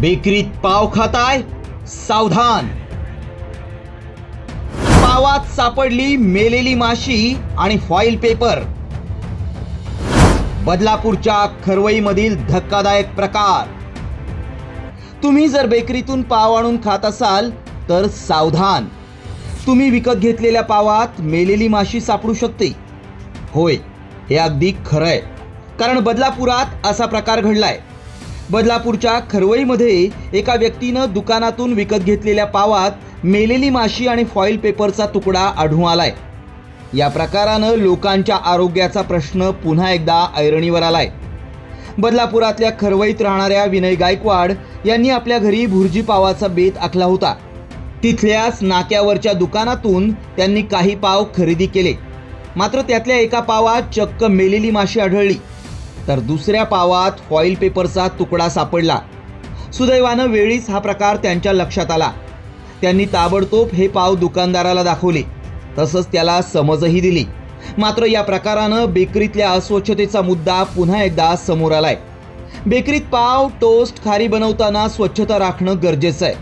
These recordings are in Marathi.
बेकरीत पाव खाताय? सावधान. पावात सापडली मेलेली माशी आणि फॉईल पेपर. बदलापूरच्या खरवईमधील धक्कादायक प्रकार. तुम्ही जर बेकरीतून पाव आणून खात असाल तर सावधान. तुम्ही विकत घेतलेल्या पावात मेलेली माशी सापडू शकते. होय हे अगदी खरं आहे कारण बदलापुरात असा प्रकार घडलाय. बदलापूरच्या खरवईमध्ये एका व्यक्तीनं दुकानातून विकत घेतलेल्या पावात मेलेली माशी आणि फॉईल पेपरचा तुकडा आढळून आलाय. या प्रकारानं लोकांच्या आरोग्याचा प्रश्न पुन्हा एकदा ऐरणीवर आलाय. बदलापुरातल्या खरवईत राहणाऱ्या विनय गायकवाड यांनी आपल्या घरी भुर्जी पावाचा बेत आखला होता. तिथल्याच नाक्यावरच्या दुकानातून त्यांनी काही पाव खरेदी केले. मात्र त्यातल्या एका पावात चक्क मेलेली माशी आढळली. तर दुसऱ्या पावात फॉईल पेपरचा तुकडा सापडला. सुदैवानं वेळीच हा प्रकार त्यांच्या लक्षात आला. त्यांनी ताबडतोब हे पाव दुकानदाराला दाखवले. तसंच त्याला समजही दिली. मात्र या प्रकारानं बेकरीतल्या अस्वच्छतेचा मुद्दा पुन्हा एकदा समोर आलाय. बेकरीत पाव टोस्ट खारी बनवताना स्वच्छता राखणं गरजेचं आहे.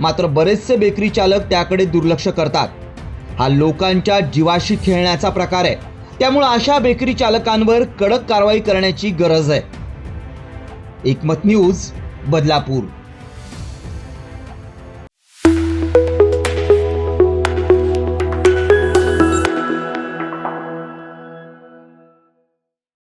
मात्र बरेचसे बेकरी चालक त्याकडे दुर्लक्ष करतात. हा लोकांच्या जीवाशी खेळण्याचा प्रकार आहे. त्यामुळे अशा बेकरी चालकांवर कडक कारवाई करण्याची गरज आहे. एकमत न्यूज बदलापूर.